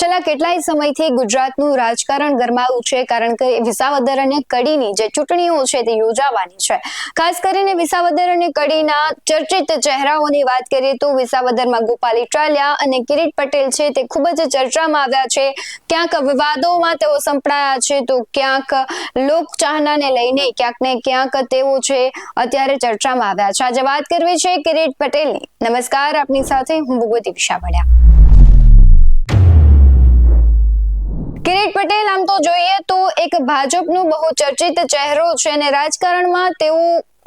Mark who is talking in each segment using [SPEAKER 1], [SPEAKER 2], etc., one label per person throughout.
[SPEAKER 1] છેલ્લા કેટલાય સમયથી ગુજરાતનું રાજકારણ ગરમાયું છે, કારણ કે વિસાવદર અને કડીની જે ચૂંટણીઓ છે તે યોજાવાની છે. ખાસ કરીને વિસાવદર અને કડીના ચર્ચિત ચહેરાઓની વાત કરીએ તો વિસાવદરમાં ગોપાલ ઇટાલિયા અને કિરીટ પટેલ છે તે ખૂબ જ ચર્ચામાં આવ્યા છે. ક્યાંક વિવાદોમાં તેઓ સંપડાયા છે, તો ક્યાંક લોક ચાહનાને લઈને ક્યાંક ને ક્યાંક તેઓ છે અત્યારે ચર્ચામાં આવ્યા છે. આજે વાત કરવી છે કિરીટ પટેલની. નમસ્કાર, આપની સાથે હું ભગવતી વિશાવડિયા. કિરીટ પટેલ, આમ તો જોઈએ તો એક ભાજપનો બહુ ચર્ચિત ચહેરો છે અને રાજકારણમાં તેઓ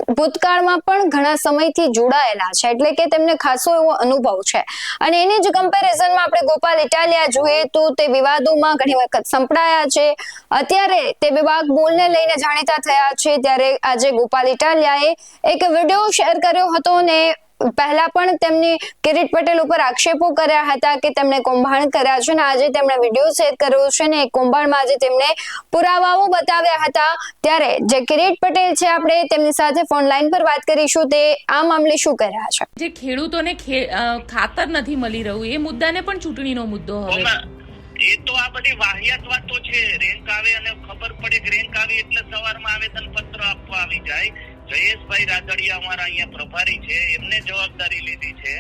[SPEAKER 1] ભૂતકાળમાં પણ ઘણા સમયથી જોડાયેલા છે. એટલે કે તેમને ખાસો એવો અનુભવ છે. અને એની જ કમ્પેરિઝનમાં આપણે ગોપાલ ઇટાલિયા જોઈએ તો તે વિવાદોમાં ઘણી વખત સંપડાયા છે. અત્યારે તે વિવાદ બોલને લઈને જાણીતા થયા છે. ત્યારે આજે ગોપાલ ઇટાલિયાએ એક વીડિયો શેર કર્યો હતો ને પહેલા પણ તેમની કિરીટ પટેલ ઉપર આક્ષેપો કર્યા હતા કે તેમણે કૌભાંડ કર્યા છે ને આજે તેમણે વીડિયો શેર કર્યો છે ને એ કૌભાંડમાં આજે તેમણે પુરાવાઓ બતાવ્યા હતા. ત્યારે જે કિરીટ પટેલ છે આપણે તેમની સાથે ફોન લાઈન પર વાત કરીશું તે આ મામલે શું કહી રહ્યા છે?
[SPEAKER 2] જે ખેડૂતોને ખાતર નથી મળી રહ્યું એ મુદ્દાને પણ ચૂંટણીનો મુદ્દો હવે.
[SPEAKER 3] એ તો આ બધી વાહિયાત વાતો છે રેન્ક આવે અને ખબર પડે કે રેન્ક આવે એટલે સવારમાં આવેદન પત્ર આપવા આવી જાય. જયેશભાઈ રાદડિયા અમારા અહીંયા પ્રભારી છે. એમને જવાબદારી લીધી છે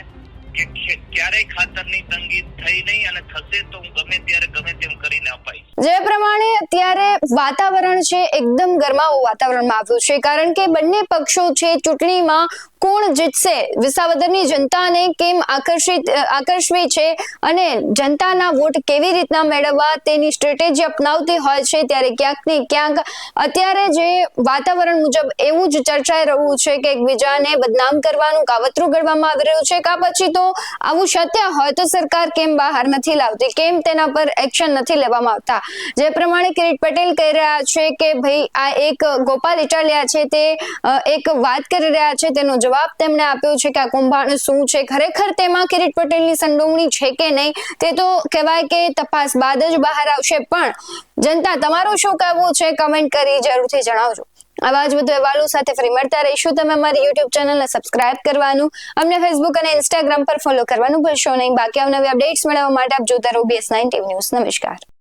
[SPEAKER 3] કે ક્યારેય ખાતરની તંગી થઈ નહીં અને થશે તો હું ગમે ત્યારે ગમે તેમ કરીને અપાઈશ.
[SPEAKER 1] જે પ્રમાણે અત્યારે વાતાવરણ છે, એકદમ ગરમાવું વાતાવરણમાં આવ્યું છે. કારણ કે બંને પક્ષો છે ચૂંટણીમાં કોણ જીતશે? વિસાવદરની જનતાને કેમ આકર્ષિત આકર્ષવી છે? અને જનતાના વોટ કેવી રીતના મેળવવા તેની સ્ટ્રેટેજી અપનાવતી હોય છે? ત્યારે ક્યાંક ને ક્યાંક અત્યારે જે વાતાવરણ મુજબ એવું જ ચર્ચાઈ રહ્યું છે કે એકબીજાને બદનામ કરવાનું કાવતરું ઘડવામાં આવી રહ્યું છે. કા પછી તો આવું સત્ય હોય તો સરકાર કેમ બહાર નથી લાવતી? કેમ તેના પર એક્શન નથી લેવામાં આવતા? જે પ્રમાણે કિરીટ પટેલ કહી રહ્યા છે કે ભાઈ આ એક ગોપાલ ઇટાલિયા છે તે એક વાત કરી રહ્યા છે. તેનો જવાબ તેમણે આપ્યો છે કે આ કૌભાંડ શું છે? ખરેખર તેમાં કિરીટ પટેલની સંડોવણી છે કે નહીં? તે તો કહેવાય કે તપાસ બાદ જ બહાર આવશે. પણ જનતા, તમારું શું કહેવું છે? કમેન્ટ કરી જરૂરથી જણાવજો. આવા જ વધુ અહેવાલો સાથે ફરી મળતા રહીશું. તમે અમારી યુટ્યુબ ચેનલને સબસ્ક્રાઇબ કરવાનું, અમને ફેસબુક અને ઇન્સ્ટાગ્રામ પર ફોલો કરવાનું ભૂલશો નહીં. બાકી અવનવી અપડેટ્સ મેળવવા માટે આપ જોતા રહો બીએસ નાઇન ટીવી ન્યૂઝ નમસ્કાર.